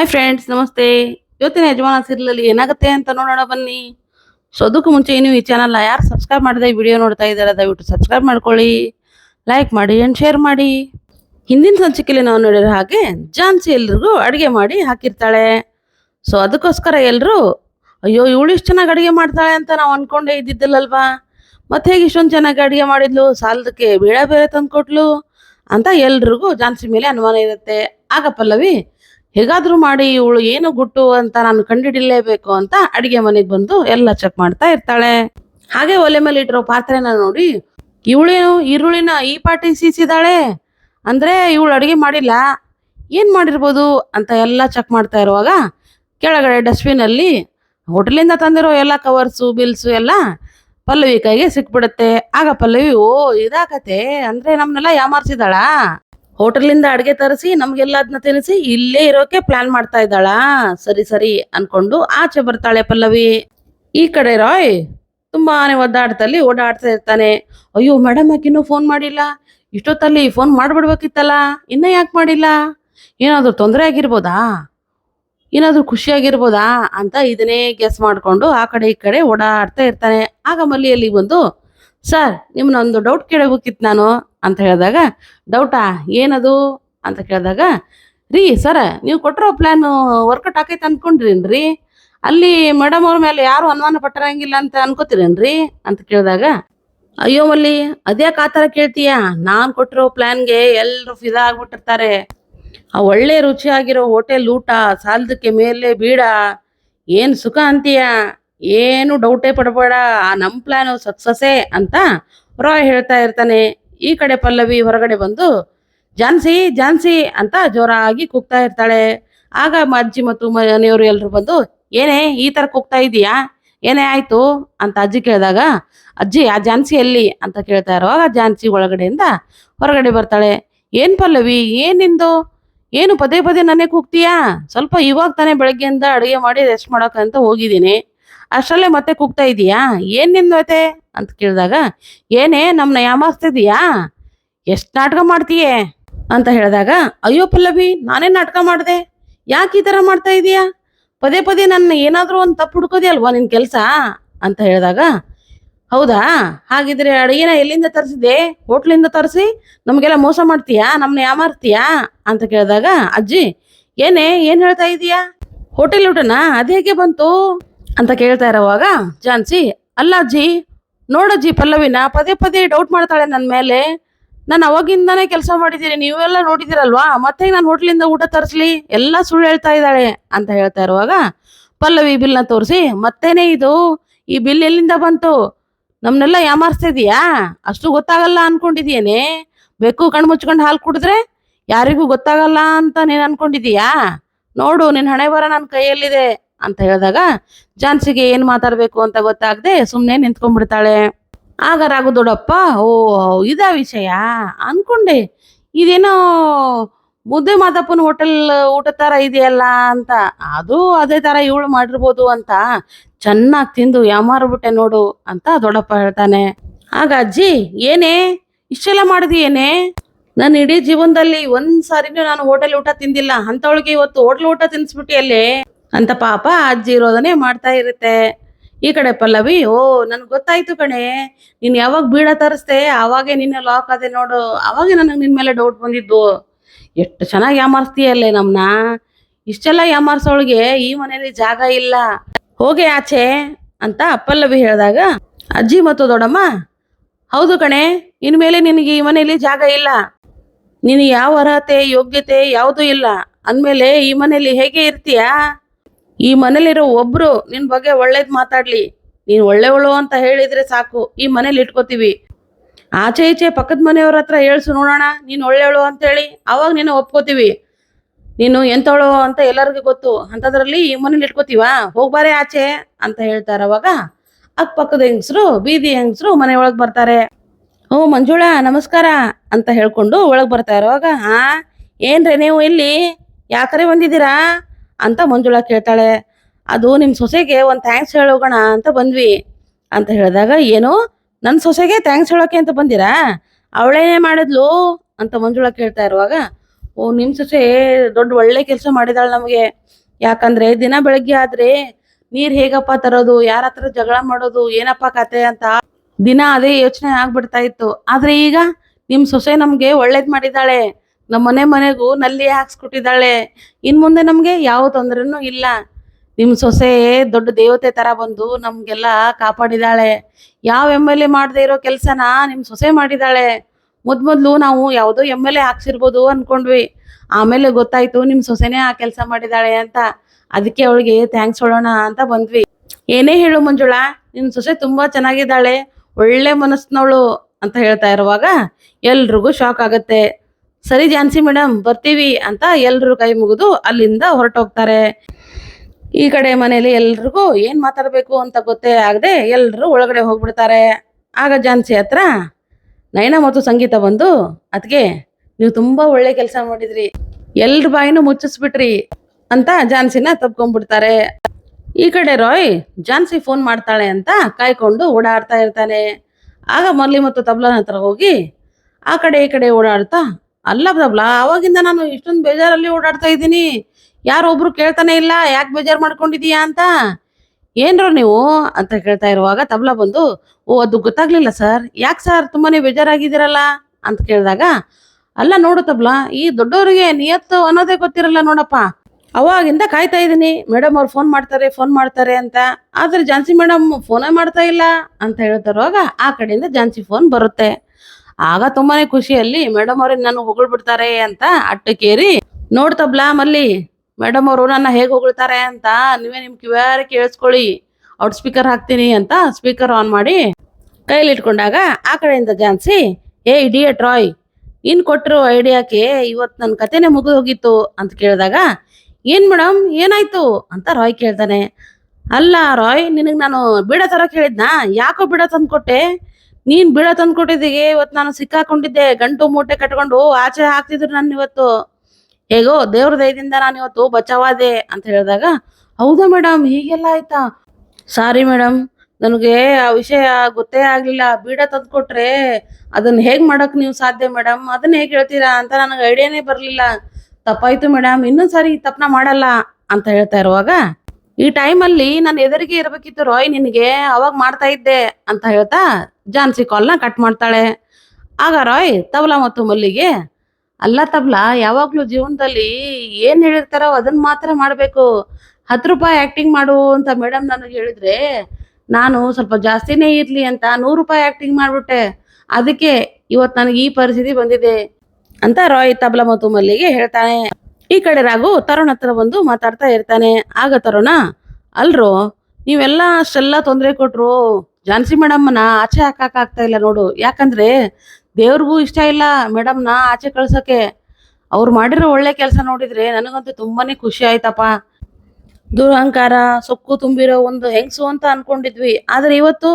Hi friends ನಮಸ್ತೆ. ಇವತ್ತಿನ ಯಜಮಾನ ಸಿರ್ಲಲ್ಲಿ ಏನಾಗುತ್ತೆ ಅಂತ ನೋಡೋಣ ಬನ್ನಿ. ಸೊ ಅದಕ್ಕೂ ಮುಂಚೆ ನೀವು ಈ ಚಾನಲ್ನ ಯಾರು ಸಬ್ಸ್ಕ್ರೈಬ್ ಮಾಡದೆ ವಿಡಿಯೋ ನೋಡ್ತಾ ಇದ್ದಾರೆ ದಯವಿಟ್ಟು ಸಬ್ಸ್ಕ್ರೈಬ್ ಮಾಡ್ಕೊಳ್ಳಿ ಲೈಕ್ ಮಾಡಿ ಆ್ಯಂಡ್ ಶೇರ್ ಮಾಡಿ. ಹಿಂದಿನ ಸಂಚಿಕೆಯಲ್ಲಿ ನಾವು ನೋಡಿರೋ ಹಾಗೆ ಜಾನ್ಸಿ ಎಲ್ರಿಗೂ ಅಡುಗೆ ಮಾಡಿ ಹಾಕಿರ್ತಾಳೆ. ಸೊ ಅದಕ್ಕೋಸ್ಕರ ಎಲ್ಲರೂ ಅಯ್ಯೋ, ಇವಳು ಇಷ್ಟು ಚೆನ್ನಾಗಿ ಅಡುಗೆ ಮಾಡ್ತಾಳೆ ಅಂತ ನಾವು ಅಂದ್ಕೊಂಡೇ ಇದ್ದಿದ್ದಿಲ್ಲಲ್ವಾ? ಮತ್ತೆ ಹೇಗೆ ಇಷ್ಟೊಂದು ಚೆನ್ನಾಗಿ ಅಡುಗೆ ಮಾಡಿದ್ಲು? ಸಾಲದಕ್ಕೆ ಬೇಳೆ ಬೇರೆ ತಂದ್ಕೊಟ್ಲು? ಅಂತ ಎಲ್ರಿಗೂ ಜಾನ್ಸಿ ಮೇಲೆ ಅನುಮಾನ ಇರುತ್ತೆ. ಆಗ ಪಲ್ಲವಿ ಹೇಗಾದ್ರೂ ಮಾಡಿ ಇವಳು ಏನು ಗುಟ್ಟು ಅಂತ ನಾನು ಕಂಡಿಡಿಲೇಬೇಕು ಅಂತ ಅಡಿಗೆ ಮನೆಗೆ ಬಂದು ಎಲ್ಲ ಚೆಕ್ ಮಾಡ್ತಾ ಇರ್ತಾಳೆ. ಹಾಗೆ ಒಲೆ ಮೇಲೆ ಇಟ್ಟಿರೋ ಪಾತ್ರೆನ ನೋಡಿ, ಇವಳೇನು ಈರುಳ್ಳಿನ ಈ ಪಾಟಿ ಸೀಸಿದಾಳೆ? ಅಂದ್ರೆ ಇವಳು ಅಡಿಗೆ ಮಾಡಿಲ್ಲ. ಏನ್ ಮಾಡಿರ್ಬೋದು ಅಂತ ಎಲ್ಲ ಚೆಕ್ ಮಾಡ್ತಾ ಇರುವಾಗ ಕೆಳಗಡೆ ಡಸ್ಟ್ಬಿನ್ ಅಲ್ಲಿ ಹೋಟೆಲಿಂದ ತಂದಿರೋ ಎಲ್ಲ ಕವರ್ಸು ಬಿಲ್ಸು ಎಲ್ಲ ಪಲ್ಲವಿ ಕೈಗೆ ಸಿಕ್ಬಿಡುತ್ತೆ. ಆಗ ಪಲ್ಲವಿ, ಓ ಇದಾಗತ್ತೆ ಅಂದ್ರೆ ನಮ್ನೆಲ್ಲ ಯಾಮಾರ್ಸಿದಾಳ? ಹೋಟೆಲಿಂದ ಅಡುಗೆ ತರಿಸಿ, ನಮಗೆಲ್ಲ ಅದನ್ನ ತಿನ್ನಿಸಿ, ಇಲ್ಲೇ ಇರೋಕೆ ಪ್ಲಾನ್ ಮಾಡ್ತಾ ಇದ್ದಾಳಾ. ಸರಿ ಸರಿ ಅನ್ಕೊಂಡು ಆಚೆ ಬರ್ತಾಳೆ ಪಲ್ಲವಿ. ಈ ಕಡೆ ರಾಯ್ ತುಂಬಾನೇ ಒದ್ದಾಡ್ತಲ್ಲಿ ಓಡಾಡ್ತಾ ಇರ್ತಾನೆ. ಅಯ್ಯೋ ಮೇಡಮ್ ಯಾಕಿನ್ನೂ ಫೋನ್ ಮಾಡಿಲ್ಲ. ಇಷ್ಟೊತ್ತಲ್ಲಿ ಫೋನ್ ಮಾಡ್ಬಿಡ್ಬೇಕಿತ್ತಲ್ಲ. ಇನ್ನ ಯಾಕೆ ಮಾಡಿಲ್ಲ? ಏನಾದ್ರು ತೊಂದರೆ ಆಗಿರ್ಬೋದಾ? ಏನಾದ್ರೂ ಖುಷಿಯಾಗಿರ್ಬೋದಾ ಅಂತ ಇದನ್ನೇ ಗೆಸ್ ಮಾಡ್ಕೊಂಡು ಆ ಕಡೆ ಈ ಕಡೆ ಓಡಾಡ್ತಾ ಇರ್ತಾನೆ. ಆಗ ಮಲ್ಲಿಯಲ್ಲಿ ಬಂದು ಸರ್ ನಿಮ್ನ ಒಂದು ಡೌಟ್ ಕೇಳಬೇಕಿತ್ತು ನಾನು ಅಂತ ಹೇಳಿದಾಗ ಡೌಟಾ ಏನದು? ಅಂತ ಕೇಳಿದಾಗ, ರೀ ಸರ ನೀವು ಕೊಟ್ಟಿರೋ ಪ್ಲಾನ್ ವರ್ಕೌಟ್ ಆಕೈತೆ ಅಂದ್ಕೊಂಡ್ರೇನ್ರಿ ಅಲ್ಲಿ ಮೇಡಮ್ ಅವ್ರ ಮೇಲೆ ಯಾರು ಅನುಮಾನ ಪಟ್ಟಿರಂಗಿಲ್ಲ ಅಂತ ಅನ್ಕೋತೀರೇನ್ರಿ? ಅಂತ ಕೇಳಿದಾಗ, ಅಯ್ಯೋ ಮಲ್ಲಿ, ಅದ್ಯಾಕೆ ಆ ಥರ ಕೇಳ್ತೀಯ? ನಾನು ಕೊಟ್ಟಿರೋ ಪ್ಲಾನ್ಗೆ ಎಲ್ಲರೂ ಫಿದಾ ಆಗ್ಬಿಟ್ಟಿರ್ತಾರೆ ಆ ಒಳ್ಳೆ ರುಚಿಯಾಗಿರೋ ಹೋಟೆಲ್ ಊಟ, ಸಾಲದಕ್ಕೆ ಮೇಲೆ ಬೀಡ, ಏನು ಸುಖ ಅಂತೀಯ? ಏನು ಡೌಟೇ ಪಡಬೇಡ, ಆ ನಮ್ಮ ಪ್ಲಾನು ಸಕ್ಸಸ್ಸೇ ಅಂತ ರಾಯ್ ಹೇಳ್ತಾ ಇರ್ತಾನೆ. ಈ ಕಡೆ ಪಲ್ಲವಿ ಹೊರಗಡೆ ಬಂದು, ಜಾನ್ಸಿ ಜಾನ್ಸಿ ಅಂತ ಜೋರಾಗಿ ಕೂಗ್ತಾ ಇರ್ತಾಳೆ. ಆಗ ಅಜ್ಜಿ ಮತ್ತು ಮನೆಯವರು ಎಲ್ಲರೂ ಬಂದು, ಏನೇ, ಈ ಥರ ಕೂಗ್ತಾ ಇದೀಯಾ? ಏನೇ ಆಯ್ತು? ಅಂತ ಅಜ್ಜಿ ಕೇಳಿದಾಗ, ಅಜ್ಜಿ, ಆ ಜಾನ್ಸಿ ಎಲ್ಲಿ? ಅಂತ ಕೇಳ್ತಾ ಇರುವಾಗ ಜಾನ್ಸಿ ಒಳಗಡೆಯಿಂದ ಹೊರಗಡೆ ಬರ್ತಾಳೆ. ಏನ್ ಪಲ್ಲವಿ ಏನಿಂದು ಏನು ಪದೇ ಪದೇ ನನಗೆ ಕೂಗ್ತೀಯಾ? ಸ್ವಲ್ಪ ಇವಾಗ ತಾನೇ ಬೆಳಗ್ಗೆಯಿಂದ ಅಡುಗೆ ಮಾಡಿ ರೆಸ್ಟ್ ಮಾಡೋಕ್ಕಂತ ಹೋಗಿದ್ದೀನಿ. ಅಷ್ಟರಲ್ಲೇ ಮತ್ತೆ ಕೂಗ್ತಾ ಇದೀಯಾ? ಏನ್ ನಿಂದೈತೆ ಅಂತ ಕೇಳಿದಾಗ, ಏನೇ ನಮ್ಮನ್ನ ಯಾಮಾರಿಸ್ತಿದೀಯಾ ಎಷ್ಟು ನಾಟಕ ಮಾಡ್ತೀಯೇ? ಅಂತ ಹೇಳಿದಾಗ, ಅಯ್ಯೋ ಪಲ್ಲವಿ, ನಾನೇ ನಾಟಕ ಮಾಡಿದೆ. ಯಾಕೆ ಈ ಥರ ಮಾಡ್ತಾ ಇದೀಯಾ? ಪದೇ ಪದೇ ನನ್ನ ಏನಾದರೂ ಒಂದು ತಪ್ಪು ಹುಡ್ಕೋದಿಯಲ್ವಾ ನಿನ್ನ ಕೆಲಸ? ಅಂತ ಹೇಳಿದಾಗ, ಹೌದಾ? ಹಾಗಿದ್ರೆ ಅಡುಗೆನ ಎಲ್ಲಿಂದ ತರಿಸಿದೆ ಹೋಟ್ಲಿಂದ ತರಿಸಿ? ನಮಗೆಲ್ಲ ಮೋಸ ಮಾಡ್ತೀಯಾ? ನಮ್ಮನ್ನ ಯಾಮಾರ್ತೀಯಾ? ಅಂತ ಕೇಳಿದಾಗ, ಅಜ್ಜಿ, ಏನೇ, ಏನು ಹೇಳ್ತಾ ಇದೀಯಾ? ಹೋಟೆಲ್ ಊಟನಾ? ಹೇಗೆ ಬಂತು? ಅಂತ ಕೇಳ್ತಾ ಇರೋವಾಗ, ಜಾನ್ಸಿ ಅಲ್ಲ ಅಜ್ಜಿ ನೋಡಜ್ಜಿ ಪಲ್ಲವಿನ ಪದೇ ಪದೇ ಡೌಟ್ ಮಾಡ್ತಾಳೆ ನನ್ನ ಮೇಲೆ. ನಾನು ಅವಾಗಿಂದಾನೇ ಕೆಲಸ ಮಾಡಿದ್ದೀನಿ, ನೀವೆಲ್ಲ ನೋಡಿದಿರಲ್ವಾ ಮತ್ತೆ ನಾನು ಹೋಟ್ಲಿಂದ ಊಟ ತರಿಸ್ಲಿ, ಎಲ್ಲ ಸುಳ್ಳು ಹೇಳ್ತಾ ಇದ್ದಾಳೆ. ಅಂತ ಹೇಳ್ತಾ ಇರುವಾಗ, ಪಲ್ಲವಿ ಬಿಲ್ನ ತೋರಿಸಿ, ಮತ್ತೇನೆ ಇದು? ಈ ಬಿಲ್ ಎಲ್ಲಿಂದ ಬಂತು? ನಮ್ನೆಲ್ಲ ಯಾಮಾರಿಸ್ತಿದೀಯಾ ಅಷ್ಟು ಗೊತ್ತಾಗಲ್ಲ ಅನ್ಕೊಂಡಿದ್ಯೇನೆ ಬೆಕ್ಕು ಕಣ್ಣು ಮುಚ್ಕೊಂಡು ಹಾಲು ಕುಡಿದ್ರೆ ಯಾರಿಗೂ ಗೊತ್ತಾಗಲ್ಲ ಅಂತ ನೀನು ಅನ್ಕೊಂಡಿದೀಯಾ ನೋಡು ನಿನ್ನ ಹಣೆ ಬರ ನನ್ನ ಕೈಯಲ್ಲಿದೆ. ಅಂತ ಹೇಳಿದಾಗ, ಜಾನ್ಸಿಗೆ ಏನು ಮಾತಾಡಬೇಕು ಅಂತ ಗೊತ್ತಾಗದೆ ಸುಮ್ಮನೆ ನಿಂತ್ಕೊಂಡ್ಬಿಡ್ತಾಳೆ. ಆಗ ರಾಘು ದೊಡ್ಡಪ್ಪ, ಓ, ಇದಾ ವಿಷಯ? ಅನ್ಕೊಂಡೆ, ಇದೇನೋ ಮುದ್ದೆ ಮಾದಪ್ಪನ ಹೋಟೆಲ್ ಊಟ ಥರ ಇದೆಯಲ್ಲ ಅಂತ. ಅದು ಅದೇ ಥರ ಇವಳು ಮಾಡಿರ್ಬೋದು ಅಂತ, ಚೆನ್ನಾಗಿ ತಿಂದು ಯಾಮಾರ್ಬಿಟ್ಟೆ ನೋಡು, ಅಂತ ದೊಡ್ಡಪ್ಪ ಹೇಳ್ತಾನೆ. ಆಗ ಅಜ್ಜಿ, ಏನೇ? ಇಷ್ಟೆಲ್ಲ ಮಾಡಿದೀಯೇನೆ ನನ್ನ ಇಡೀ ಜೀವನದಲ್ಲಿ ಒಂದ್ ಸಾರಿನೂ ನಾನು ಹೋಟೆಲ್ ಊಟ ತಿಂದಿಲ್ಲ. ಅಂತವಳಿಗೆ ಇವತ್ತು ಹೋಟೆಲ್ ಊಟ ತಿನ್ಸ್ಬಿಟ್ಟಿಯಲ್ಲೇ ಅಂತ ಪಾಪ ಅಜ್ಜಿ ಇರೋದನ್ನೇ ಮಾಡ್ತಾ ಇರುತ್ತೆ. ಈ ಕಡೆ ಪಲ್ಲವಿ, ಓ, ನನ್ಗೆ ಗೊತ್ತಾಯ್ತು ಕಣೆ. ನೀನು ಯಾವಾಗ ಬೀಡ ತರಿಸ್ದೆ ಆವಾಗೆ ನಿನ್ನ ಲಾಕ್ ಅದೇ ನೋಡು. ಅವಾಗೆ ನನಗೆ ನಿನ್ನ ಮೇಲೆ ಡೌಟ್ ಬಂದಿದ್ದು. ಎಷ್ಟು ಚೆನ್ನಾಗಿ ಯಾಮಾರಿಸ್ತೀಯಲ್ಲೇ ನಮ್ಮನ್ನ ಇಷ್ಟೆಲ್ಲ ಯಾಮಾರ್ಸೋಳಿಗೆ ಈ ಮನೇಲಿ ಜಾಗ ಇಲ್ಲ. ಹೋಗೆ ಆಚೆ ಅಂತ ಪಲ್ಲವಿ ಹೇಳಿದಾಗ, ಅಜ್ಜಿ ಮತ್ತು ದೊಡ್ಡಮ್ಮ, ಹೌದು ಕಣೆ ಇನ್ಮೇಲೆ ನಿನಗೆ ಈ ಮನೆಯಲ್ಲಿ ಜಾಗ ಇಲ್ಲ. ನೀನು ಯಾವ ಅರ್ಹತೆ, ಯೋಗ್ಯತೆ ಯಾವುದೂ ಇಲ್ಲ. ಅಂದಮೇಲೆ ಈ ಮನೇಲಿ ಹೇಗೆ ಇರ್ತೀಯಾ? ಈ ಮನೇಲಿರೋ ಒಬ್ರು ನಿನ್ ಬಗ್ಗೆ ಒಳ್ಳೇದ್ ಮಾತಾಡ್ಲಿ. ನೀನ್ ಒಳ್ಳೆವಳು ಅಂತ ಹೇಳಿದ್ರೆ ಸಾಕು. ಈ ಮನೇಲಿ ಇಟ್ಕೋತೀವಿ. ಆಚೆ ಈಚೆ ಪಕ್ಕದ ಮನೆಯವ್ರ ಹತ್ರ ಹೇಳ್ಸು ನೋಡೋಣ. ನೀನ್ ಒಳ್ಳೆವಳು ಅಂತೇಳಿ ಅವಾಗ ನೀನು ಒಪ್ಕೋತೀವಿ. ನೀನು ಎಂತವಳು ಅಂತ ಎಲ್ಲರಿಗೂ ಗೊತ್ತು. ಅಂತದ್ರಲ್ಲಿ ಈ ಮನೇಲಿ ಇಟ್ಕೋತೀವಾ? ಹೋಗ್ಬಾರೆ ಆಚೆ ಅಂತ ಹೇಳ್ತಾರೆ ಅವಾಗ ಅಕ್ಕಪಕ್ಕದ ಹೆಂಗಸರು, ಬೀದಿ ಹೆಂಗಸರು ಮನೆ ಒಳಗ್ ಬರ್ತಾರೆ. ಓ ಮಂಜುಳಾ, ನಮಸ್ಕಾರ ಅಂತ ಹೇಳ್ಕೊಂಡು ಒಳಗ್ ಬರ್ತಾ ಇರೋವಾಗ ಹಾ ಏನ್ರಿ ನೀವು ಇಲ್ಲಿ? ಯಾಕರೆ ಬಂದಿದ್ದೀರಾ? ಅಂತ ಮಂಜುಳಾ ಕೇಳ್ತಾಳೆ, ಅದು ನಿಮ್ಮ ಸೊಸೆಗೆ ಒಂದು ಥ್ಯಾಂಕ್ಸ್ ಹೇಳೋಗೋಣ ಅಂತ ಬಂದ್ವಿ. ಅಂತ ಹೇಳಿದಾಗ, ಏನು? ನನ್ನ ಸೊಸೆಗೆ ಥ್ಯಾಂಕ್ಸ್ ಹೇಳೋಕೆ ಅಂತ ಬಂದಿರಾ? ಅವಳೇನೇ ಮಾಡಿದ್ಲು? ಅಂತ ಮಂಜುಳಾ ಕೇಳ್ತಾ ಇರುವಾಗ, ಓ ನಿಮ್ಮ ಸೊಸೆ ದೊಡ್ಡ ಒಳ್ಳೆ ಕೆಲಸ ಮಾಡಿದಾಳೆ ನಮಗೆ. ಯಾಕಂದ್ರೆ ದಿನ ಬೆಳಗ್ಗೆ ಆದ್ರೆ ನೀರ್ ಹೇಗಪ್ಪ ತರೋದು, ಯಾರ ಹತ್ರ ಜಗಳ ಮಾಡೋದು, ಏನಪ್ಪ ಕತೆ ಅಂತ ದಿನ ಅದೇ ಯೋಚನೆ ಆಗ್ಬಿಡ್ತಾ ಇತ್ತು. ಆದ್ರೆ ಈಗ ನಿಮ್ ಸೊಸೆ ನಮ್ಗೆ ಒಳ್ಳೇದ್ ಮಾಡಿದಾಳೆ. ನಮ್ಮ ಮನೆ ಮನೆಗೂ ನಲ್ಲಿ ಹಾಕ್ಸ್ಕೊಟ್ಟಿದ್ದಾಳೆ. ಇನ್ ಮುಂದೆ ನಮ್ಗೆ ಯಾವ ತೊಂದ್ರೂ ಇಲ್ಲ. ನಿಮ್ ಸೊಸೆ ದೊಡ್ಡ ದೇವತೆ ತರ ಬಂದು ನಮ್ಗೆಲ್ಲ ಕಾಪಾಡಿದಾಳೆ. ಯಾವ ಎಂ ಎಲ್ ಎ ಮಾಡದೇ ಇರೋ ಕೆಲ್ಸನ ನಿಮ್ ಸೊಸೆ ಮಾಡಿದಾಳೆ. ಮೊದ್ ಮೊದ್ಲು ನಾವು ಯಾವ್ದೋ ಎಂ ಎಲ್ ಎ ಹಾಕ್ಸಿರ್ಬೋದು ಅನ್ಕೊಂಡ್ವಿ. ಆಮೇಲೆ ಗೊತ್ತಾಯ್ತು ನಿಮ್ ಸೊಸೆನೇ ಆ ಕೆಲಸ ಮಾಡಿದಾಳೆ ಅಂತ. ಅದಕ್ಕೆ ಅವಳಿಗೆ ಥ್ಯಾಂಕ್ಸ್ ಹೇಳೋಣ ಅಂತ ಬಂದ್ವಿ. ಏನೇ ಹೇಳು ಮಂಜುಳಾ, ನಿನ್ ಸೊಸೆ ತುಂಬಾ ಚೆನ್ನಾಗಿದ್ದಾಳೆ. ಒಳ್ಳೆ ಮನಸ್ನವಳು ಅಂತ ಹೇಳ್ತಾ ಇರುವಾಗ ಎಲ್ರಿಗೂ ಶಾಕ್ ಆಗತ್ತೆ. ಸರಿ ಜಾನ್ಸಿ ಮೇಡಮ್, ಬರ್ತೀವಿ ಅಂತ ಎಲ್ಲರೂ ಕೈ ಮುಗಿದು ಅಲ್ಲಿಂದ ಹೊರಟೋಗ್ತಾರೆ. ಈ ಕಡೆ ಮನೇಲಿ ಎಲ್ರಿಗೂ ಏನ್ ಮಾತಾಡ್ಬೇಕು ಅಂತ ಗೊತ್ತೇ ಆಗದೆ ಎಲ್ಲರೂ ಒಳಗಡೆ ಹೋಗ್ಬಿಡ್ತಾರೆ. ಆಗ ಜಾನ್ಸಿ ಹತ್ರ ನಯನ ಮತ್ತು ಸಂಗೀತ ಬಂದು ಅದಕ್ಕೆ ನೀವು ತುಂಬಾ ಒಳ್ಳೆ ಕೆಲಸ ಮಾಡಿದ್ರಿ. ಎಲ್ರ ಬಾಯಿನೂ ಮುಚ್ಚಿಸ್ಬಿಟ್ರಿ ಅಂತ ಜಾನ್ಸಿನ ತಪ್ಕೊಂಡ್ಬಿಡ್ತಾರೆ. ಈ ಕಡೆ ರಾಯ್ ಜಾನ್ಸಿ ಫೋನ್ ಮಾಡ್ತಾಳೆ ಅಂತ ಕಾಯ್ಕೊಂಡು ಓಡಾಡ್ತಾ ಇರ್ತಾನೆ. ಆಗ ಮರ್ಲಿ ಮತ್ತು ತಬ್ಲನ ಹತ್ರ ಹೋಗಿ ಆ ಕಡೆ ಈ ಕಡೆ ಓಡಾಡ್ತಾ ಅಲ್ಲ ಪ್ರಬಲ ಅವಾಗಿಂದ ನಾನು ಇಷ್ಟೊಂದು ಬೇಜಾರಲ್ಲಿ ಓಡಾಡ್ತಾ ಇದ್ದೀನಿ. ಯಾರೊಬ್ರು ಕೇಳ್ತಾನೆ ಇಲ್ಲ, ಯಾಕೆ ಬೇಜಾರ್ ಮಾಡ್ಕೊಂಡಿದೀಯಾ ಅಂತ? ಏನ್ರೋ ನೀವು ಅಂತ ಕೇಳ್ತಾ ಇರುವಾಗ ತಬ್ಲಾ ಬಂದು, ಓ, ಅದು ಗೊತ್ತಾಗ್ಲಿಲ್ಲ ಸರ್. ಯಾಕೆ ಸರ್ ತುಂಬಾನೇ ಬೇಜಾರಾಗಿದ್ದೀರಲ್ಲ ಅಂತ ಕೇಳಿದಾಗ, ಅಲ್ಲ ನೋಡು ತಬ್ಲಾ, ಈ ದೊಡ್ಡವರಿಗೆ ನಿಯತ್ತು ಅನ್ನೋದೇ ಗೊತ್ತಿರಲ್ಲ ನೋಡಪ್ಪ. ಅವಾಗಿಂದ ಕಾಯ್ತಾ ಇದ್ದೀನಿ. ಮೇಡಮ್ ಅವ್ರು ಫೋನ್ ಮಾಡ್ತಾರೆ ಫೋನ್ ಮಾಡ್ತಾರೆ ಅಂತ. ಆದ್ರೆ ಜಾನ್ಸಿ ಮೇಡಮ್ ಫೋನೇ ಮಾಡ್ತಾ ಇಲ್ಲ ಅಂತ ಹೇಳ್ತಾರುವಾಗ ಆ ಕಡೆಯಿಂದ ಜಾನ್ಸಿ ಫೋನ್ ಬರುತ್ತೆ. ಆಗ ತುಂಬಾನೇ ಖುಷಿಯಲ್ಲಿ ಮೇಡಮ್ ಅವ್ರಿಗೆ ನಾನು ಹೊಗಳ್ಬಿಡ್ತಾರೆ ಅಂತ ಅಟ್ಟಕ್ಕೇರಿ ನೋಡ್ತಬ್ಲಾ ಮಲ್ಲಿ ಮೇಡಮ್ ಅವರು ನನ್ನ ಹೇಗೆ ಹೊಗಳ್ತಾರೆ ಅಂತ ನೀವೇ ನಿಮ್ ಕಿವ್ಯಾರ ಕೇಳಿಸ್ಕೊಳ್ಳಿ, ಔಟ್ ಸ್ಪೀಕರ್ ಹಾಕ್ತೀನಿ ಅಂತ ಸ್ಪೀಕರ್ ಆನ್ ಮಾಡಿ ಕೈಲಿ ಇಟ್ಕೊಂಡಾಗ ಆ ಕಡೆಯಿಂದ ಜಾನ್ಸಿ, ಏ ಇಡಿಯಟ್ ಟ್ರಾಯ್ ಇನ್ ಕೊಟ್ಟರು ಐಡಿಯಾಕೆ ಇವತ್ತು ನನ್ನ ಕತೆನೇ ಮುಗಿದು ಹೋಗಿತ್ತು ಅಂತ ಕೇಳಿದಾಗ, ಏನ್ ಮೇಡಮ್ ಏನಾಯ್ತು? ಅಂತ ರಾಯ್ ಕೇಳ್ತಾನೆ, ಅಲ್ಲ ರಾಯ್ ನಿನಗೆ ನಾನು ಬೀಡ ತರ ಕೇಳಿದ್ನಾ? ಯಾಕೋ ಬೀಡ ತಂದ್ಕೊಟ್ಟೆ ನೀನ್ ಬೀಡ ತಂದ್ಕೊಟ್ಟಿದ್ದೀಗೆ ಇವತ್ತು ನಾನು ಸಿಕ್ಕಾಕೊಂಡಿದ್ದೆ, ಗಂಟು ಮೂಟೆ ಕಟ್ಕೊಂಡು ಆಚೆ ಹಾಕ್ತಿದ್ರು ನನ್ನ ಇವತ್ತು. ಹೇಗೋ ದೇವ್ರ ದಯದಿಂದ ನಾನು ಇವತ್ತು ಬಚಾವಾದೆ ಅಂತ ಹೇಳಿದಾಗ, ಹೌದಾ ಮೇಡಮ್ ಹೀಗೆಲ್ಲ ಆಯ್ತಾ? ಸಾರಿ ಮೇಡಮ್ ನನಗೆ ಆ ವಿಷಯ ಗೊತ್ತೇ ಆಗ್ಲಿಲ್ಲ, ಬೀಡ ತಂದ್ಕೊಟ್ರೆ ಅದನ್ನ ಹೇಗ್ ಮಾಡಕ್ ನೀವು ಸಾಧ್ಯ ಮೇಡಮ್ ಅದನ್ನ ಹೇಗ್ ಹೇಳ್ತೀರಾ ಅಂತ ನನಗೆ ಐಡಿಯಾನೇ ಬರ್ಲಿಲ್ಲ. ತಪ್ಪಾಯ್ತು ಮೇಡಮ್ ಇನ್ನೊಂದ್ ಸಾರಿ ಈ ತಪ್ಪನ ಮಾಡಲ್ಲ ಅಂತ ಹೇಳ್ತಾ ಇರುವಾಗ? ಈ ಟೈಮಲ್ಲಿ ನಾನು ಎದುರಿಗೆ ಇರಬೇಕಿತ್ತು, ರಾಯ್ ನಿನಗೆ ಅವಾಗ ಮಾಡ್ತಾ ಇದ್ದೆ ಅಂತ ಹೇಳ್ತಾ ಜಾನ್ಸಿ ಕಾಲ್ನ ಕಟ್ ಮಾಡ್ತಾಳೆ. ಆಗ ರಾಯ್ ತಬಲಾ ಮತ್ತು ಮಲ್ಲಿಗೆ, ಅಲ್ಲ ತಬ್ಲಾ, ಯಾವಾಗ್ಲೂ ಜೀವನದಲ್ಲಿ ಏನ್ ಹೇಳಿರ್ತಾರೋ ಅದನ್ನ ಮಾತ್ರ ಮಾಡಬೇಕು. ಹತ್ತು ರೂಪಾಯಿ ಆಕ್ಟಿಂಗ್ ಮಾಡು ಅಂತ ಮೇಡಮ್ ನನಗೆ ಹೇಳಿದ್ರೆ, ನಾನು ಸ್ವಲ್ಪ ಜಾಸ್ತಿನೇ ಇರ್ಲಿ ಅಂತ ನೂರು ರೂಪಾಯಿ ಆಕ್ಟಿಂಗ್ ಮಾಡ್ಬಿಟ್ಟೆ. ಅದಕ್ಕೆ ಇವತ್ತು ನನಗೆ ಈ ಪರಿಸ್ಥಿತಿ ಬಂದಿದೆ ಅಂತ ರಾಯ್ ತಬಲಾ ಮತ್ತು ಮಲ್ಲಿಗೆ ಹೇಳ್ತಾನೆ. ಈ ಕಡೆ ರಾಘು ತರುಣ್ ಹತ್ರ ಬಂದು ಮಾತಾಡ್ತಾ ಇರ್ತಾನೆ. ಆಗ ತರುಣ, ಅಲ್ರು, ನೀವೆಲ್ಲ ಅಷ್ಟೆಲ್ಲ ತೊಂದರೆ ಕೊಟ್ರು. ಜಾನ್ಸಿ ಮೇಡಮ್ನ ಆಚೆ ಹಾಕಕ್ ಆಗ್ತಾ ಇಲ್ಲ ನೋಡು. ಯಾಕಂದ್ರೆ ದೇವ್ರಿಗೂ ಇಷ್ಟ ಇಲ್ಲ ಮೇಡಮ್ನ ಆಚೆ ಕಳ್ಸಕ್ಕೆ. ಅವ್ರು ಮಾಡಿರೋ ಒಳ್ಳೆ ಕೆಲಸ ನೋಡಿದ್ರೆ ನನಗಂತೂ ತುಂಬಾನೇ ಖುಷಿ ಆಯ್ತಪ್ಪ. ದುರಹಂಕಾರ, ಸೊಕ್ಕು ತುಂಬಿರೋ ಒಂದು ಹೆಂಗಸು ಅಂತ ಅನ್ಕೊಂಡಿದ್ವಿ. ಆದ್ರೆ ಇವತ್ತು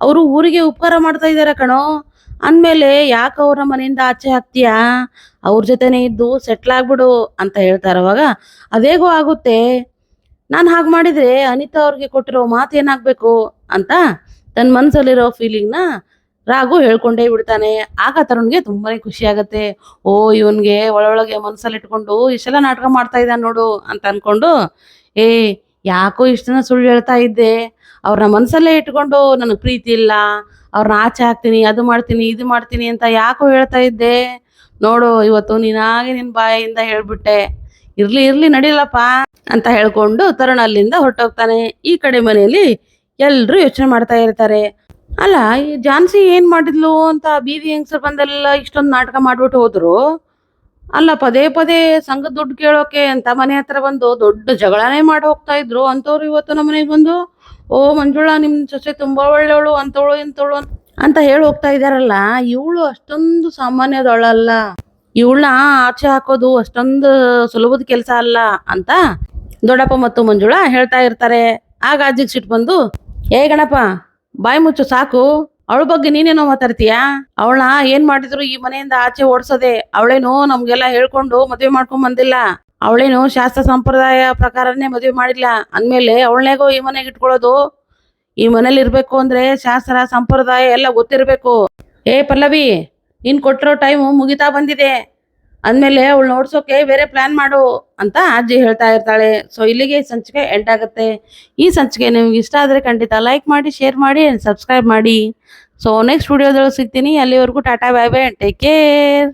ಅವರು ಊರಿಗೆ ಉಪಕಾರ ಮಾಡ್ತಾ ಇದಾರೆ ಕಣೋ. ಅಂದ್ಮೇಲೆ ಯಾಕೆ ಅವ್ರ ಮನೆಯಿಂದ ಆಚೆ ಹಾಕ್ತೀಯಾ? ಅವ್ರ ಜೊತೆನೇ ಇದ್ದು ಸೆಟ್ಲ್ ಆಗ್ಬಿಡು ಅಂತ ಹೇಳ್ತಾರೆ ಅವಾಗ. ಅದೇಗೋ ಆಗುತ್ತೆ. ನಾನು ಹಾಗೆ ಮಾಡಿದರೆ ಅನಿತಾ ಅವ್ರಿಗೆ ಕೊಟ್ಟಿರೋ ಮಾತು ಏನಾಗಬೇಕು ಅಂತ ತನ್ನ ಮನಸ್ಸಲ್ಲಿರೋ ಫೀಲಿಂಗ್ನ ರಾಘು ಹೇಳ್ಕೊಂಡೇ ಬಿಡ್ತಾನೆ. ಆಗ ತರುಣ್ಗೆ ತುಂಬಾನೇ ಖುಷಿ ಆಗುತ್ತೆ. ಓ, ಇವನ್ಗೆ ಒಳೊಳಗೆ ಮನಸ್ಸಲ್ಲಿ ಇಟ್ಕೊಂಡು ಇಷ್ಟೆಲ್ಲ ನಾಟಕ ಮಾಡ್ತಾ ಇದ್ದಾನೆ ನೋಡು ಅಂತ ಅನ್ಕೊಂಡು, ಏ, ಯಾಕೋ ಇಷ್ಟನ್ನ ಸುಳ್ಳು ಹೇಳ್ತಾ ಇದ್ದೆ. ಅವ್ರನ್ನ ಮನಸ್ಸಲ್ಲೇ ಇಟ್ಕೊಂಡು ನನಗೆ ಪ್ರೀತಿ ಇಲ್ಲ. ಅವ್ರನ್ನ ಆಚೆ ಹಾಕ್ತೀನಿ, ಅದು ಮಾಡ್ತೀನಿ, ಇದು ಮಾಡ್ತೀನಿ ಅಂತ ಯಾಕೋ ಹೇಳ್ತಾ ಇದ್ದೆ. ನೋಡು, ಇವತ್ತು ನೀನಾಗೆ ನಿನ್ ಬಾಯಿಂದ ಹೇಳ್ಬಿಟ್ಟೆ. ಇರ್ಲಿ ಇರ್ಲಿ ನಡಿಲಪ್ಪ ಅಂತ ಹೇಳ್ಕೊಂಡು ತರುಣ ಅಲ್ಲಿಂದ ಹೊರಟೋಗ್ತಾನೆ. ಈ ಕಡೆ ಮನೆಯಲ್ಲಿ ಎಲ್ರು ಯೋಚನೆ ಮಾಡ್ತಾ ಇರ್ತಾರೆ. ಅಲ್ಲ, ಈ ಜಾನ್ಸಿ ಏನ್ ಮಾಡಿದ್ಲು ಅಂತ ಬೀದಿ ಹೆಂಗ್ಸರ್ ಬಂದೆಲ್ಲ ಇಷ್ಟೊಂದು ನಾಟಕ ಮಾಡ್ಬಿಟ್ಟು ಹೋದ್ರು? ಅಲ್ಲ, ಪದೇ ಪದೇ ಸಂಘ ದುಡ್ಡು ಕೇಳೋಕೆ ಅಂತ ಮನೆ ಹತ್ರ ಬಂದು ದೊಡ್ಡ ಜಗಳನೇ ಮಾಡಿ ಹೋಗ್ತಾ ಇದ್ರು. ಅಂತವ್ರು ಇವತ್ತು ನಮ್ಮ ಮನೆಗೆ ಬಂದು, ಓ ಮಂಜುಳಾ, ನಿಮ್ ಸೊಸೆ ತುಂಬಾ ಒಳ್ಳೆಯವಳು ಅಂತವಳು ಇಂತವಳು ಅಂತ- ಹೇಳಿ ಹೋಗ್ತಾ ಇದಾರಲ್ಲ, ಇವಳು ಅಷ್ಟೊಂದು ಸಾಮಾನ್ಯದವಳಲ್ಲ. ಇವಳನ್ನ ಆಚೆ ಹಾಕೋದು ಅಷ್ಟೊಂದು ಸುಲಭದ ಕೆಲಸ ಅಲ್ಲ ಅಂತ ದೊಡ್ಡಪ್ಪ ಮತ್ತು ಮಂಜುಳಾ ಹೇಳ್ತಾ ಇರ್ತಾರೆ. ಆಗ ಅಜ್ಜಿಗೆ ಸಿಟ್ಟು ಬಂದು, ಏ ಗಣಪ, ಬಾಯಿ ಮುಚ್ಚು ಸಾಕು. ಅವಳ ಬಗ್ಗೆ ನೀನೇನೋ ಮಾತಾಡ್ತೀಯ? ಅವಳನ್ನ ಏನ್ ಮಾಡಿದ್ರು ಈ ಮನೆಯಿಂದ ಆಚೆ ಓಡಿಸೋದೆ. ಅವಳೇನು ನಮ್ಗೆಲ್ಲ ಹೇಳ್ಕೊಂಡು ಮದ್ವೆ ಮಾಡ್ಕೊಂಡ್ ಬಂದಿಲ್ಲ. ಅವಳೇನು ಶಾಸ್ತ್ರ ಸಂಪ್ರದಾಯ ಪ್ರಕಾರನೇ ಮದ್ವೆ ಮಾಡಿಲ್ಲ. ಅಂದ್ಮೇಲೆ ಅವಳನೇಗೋ ಈ ಮನೆಗೆ ಇಟ್ಕೊಳ್ಳೋದು? ಈ ಮನೇಲಿ ಇರ್ಬೇಕು ಅಂದ್ರೆ ಶಾಸ್ತ್ರ, ಸಂಪ್ರದಾಯ ಎಲ್ಲ ಗೊತ್ತಿರ್ಬೇಕು. ಏ ಪಲ್ಲವಿ, ನೀನ್ ಕೊಟ್ಟಿರೋ ಟೈಮು ಮುಗಿತಾ ಬಂದಿದೆ. ಅಂದಮೇಲೆ ಅವಳು ನೋಡ್ಸೋಕೆ ಬೇರೆ ಪ್ಲಾನ್ ಮಾಡು ಅಂತ ಅಜ್ಜಿ ಹೇಳ್ತಾ ಇರ್ತಾಳೆ. ಸೊ ಇಲ್ಲಿಗೆ ಸಂಚಿಕೆ ಎಂಡ್ ಆಗುತ್ತೆ. ಈ ಸಂಚಿಕೆ ನಿಮ್ಗೆ ಇಷ್ಟ ಆದರೆ ಖಂಡಿತ ಲೈಕ್ ಮಾಡಿ ಶೇರ್ ಮಾಡಿ ಸಬ್ಸ್ಕ್ರೈಬ್ ಮಾಡಿ. ಸೊ ನೆಕ್ಸ್ಟ್ ವಿಡಿಯೋದೊಳಗೆ ಸಿಗ್ತೀನಿ. ಅಲ್ಲಿವರೆಗೂ ಟಾಟಾ ಬೈ ಬೈ ಟೇಕ್ ಕೇರ್